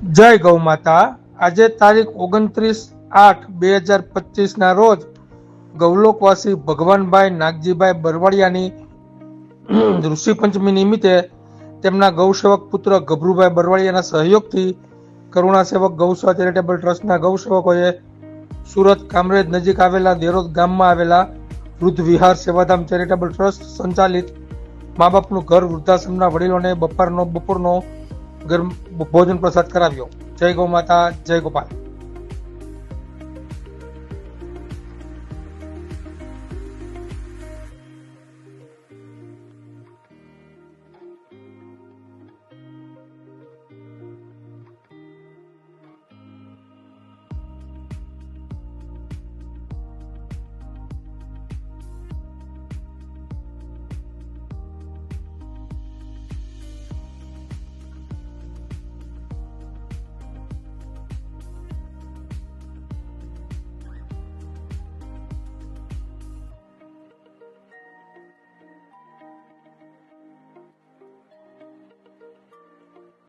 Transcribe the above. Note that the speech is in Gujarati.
જય ગૌ માતા. આજે તારીખ ઓગણત્રીસ આઠ બે હજાર પચીસના રોજ ગૌલોકવાસી ભગવાનભાઈ નાગજીભાઈ બરવાડિયાની ઋષિ પંચમી નિમિત્તે તેમના ગૌસેવક પુત્ર ગભરુભાઈ બરવાડિયાના સહયોગથી કરુણા સેવક ગૌસેવા ચેરિટેબલ ટ્રસ્ટના ગૌસેવકોએ સુરત કામરેજ નજીક આવેલા દેરોદ ગામમાં આવેલા વૃદ્ધ વિહાર સેવાધામ ચેરિટેબલ ટ્રસ્ટ સંચાલિત મા બાપનું ઘર વૃદ્ધાશ્રમના વડીલોને બપોરનો બપોરનો ગરમ ભોજન પ્રસાદ કરાવ્યો. જય ગૌ માતા જય ગોપાલ.